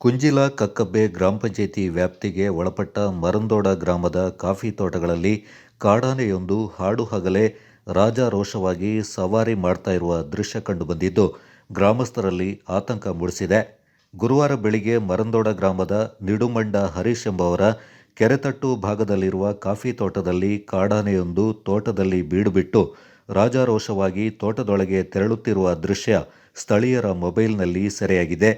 ಕುಂಜಿಲ ಕಕ್ಕಬ್ಬೆ ಗ್ರಾಮ ಪಂಚಾಯಿತಿ ವ್ಯಾಪ್ತಿಗೆ ಒಳಪಟ್ಟ ಮರಂದೋಡ ಗ್ರಾಮದ ಕಾಫಿ ತೋಟಗಳಲ್ಲಿ ಕಾಡಾನೆಯೊಂದು ಹಾಡು ಹಗಲೇ ರಾಜಾರೋಷವಾಗಿ ಸವಾರಿ ಮಾಡ್ತಾ ಇರುವ ದೃಶ್ಯ ಕಂಡುಬಂದಿದ್ದು, ಗ್ರಾಮಸ್ಥರಲ್ಲಿ ಆತಂಕ ಮೂಡಿಸಿದೆ. ಗುರುವಾರ ಬೆಳಿಗ್ಗೆ ಮರಂದೋಡ ಗ್ರಾಮದ ನಿಡುಮಂಡ ಹರೀಶ್ ಎಂಬವರ ಕೆರೆತಟ್ಟು ಭಾಗದಲ್ಲಿರುವ ಕಾಫಿ ತೋಟದಲ್ಲಿ ಕಾಡಾನೆಯೊಂದು ತೋಟದಲ್ಲಿ ಬೀಡುಬಿಟ್ಟು ರಾಜಾರೋಷವಾಗಿ ತೋಟದೊಳಗೆ ತೆರಳುತ್ತಿರುವ ದೃಶ್ಯ ಸ್ಥಳೀಯರ ಮೊಬೈಲ್ನಲ್ಲಿ ಸೆರೆಯಾಗಿದೆ.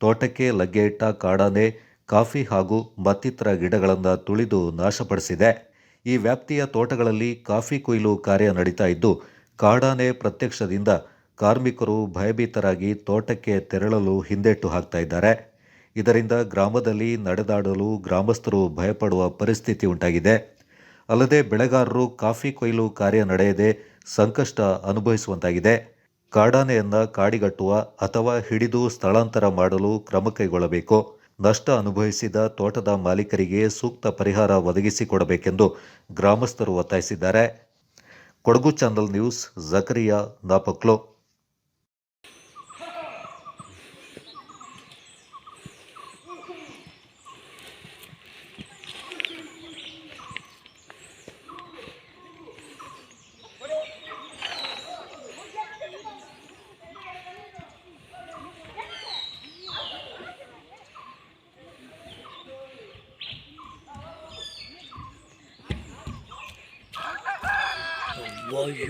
ತೋಟಕ್ಕೆ ಲಗ್ಗೆ ಇಟ್ಟ ಕಾಡಾನೆ, ಕಾಫಿ ಹಾಗೂ ಮತ್ತಿತರ ಗಿಡಗಳನ್ನು ತುಳಿದು ನಾಶಪಡಿಸಿದೆ. ಈ ವ್ಯಾಪ್ತಿಯ ತೋಟಗಳಲ್ಲಿ ಕಾಫಿ ಕೊಯ್ಲು ಕಾರ್ಯ ನಡೀತಾ ಇದ್ದು, ಕಾಡಾನೆ ಪ್ರತ್ಯಕ್ಷದಿಂದ ಕಾರ್ಮಿಕರು ಭಯಭೀತರಾಗಿ ತೋಟಕ್ಕೆ ತೆರಳಲು ಹಿಂದೇಟು ಹಾಕ್ತಾ ಇದ್ದಾರೆ. ಇದರಿಂದ ಗ್ರಾಮದಲ್ಲಿ ನಡೆದಾಡಲು ಗ್ರಾಮಸ್ಥರು ಭಯಪಡುವ ಪರಿಸ್ಥಿತಿ ಉಂಟಾಗಿದೆ. ಅಲ್ಲದೆ ಬೆಳೆಗಾರರು ಕಾಫಿ ಕೊಯ್ಲು ಕಾರ್ಯ ನಡೆಯದೆ ಸಂಕಷ್ಟ ಅನುಭವಿಸುವಂತಾಗಿದೆ. ಕಾಡಾನೆಯನ್ನ ಕಾಡಿಗಟ್ಟುವ ಅಥವಾ ಹಿಡಿದು ಸ್ಥಳಾಂತರ ಮಾಡಲು ಕ್ರಮ ಕೈಗೊಳ್ಳಬೇಕು. ನಷ್ಟ ಅನುಭವಿಸಿದ ತೋಟದ ಮಾಲೀಕರಿಗೆ ಸೂಕ್ತ ಪರಿಹಾರ ಒದಗಿಸಿಕೊಡಬೇಕೆಂದು ಗ್ರಾಮಸ್ಥರು ಒತ್ತಾಯಿಸಿದ್ದಾರೆ. Kodagu channel news, Zakariya Napoklu. 我有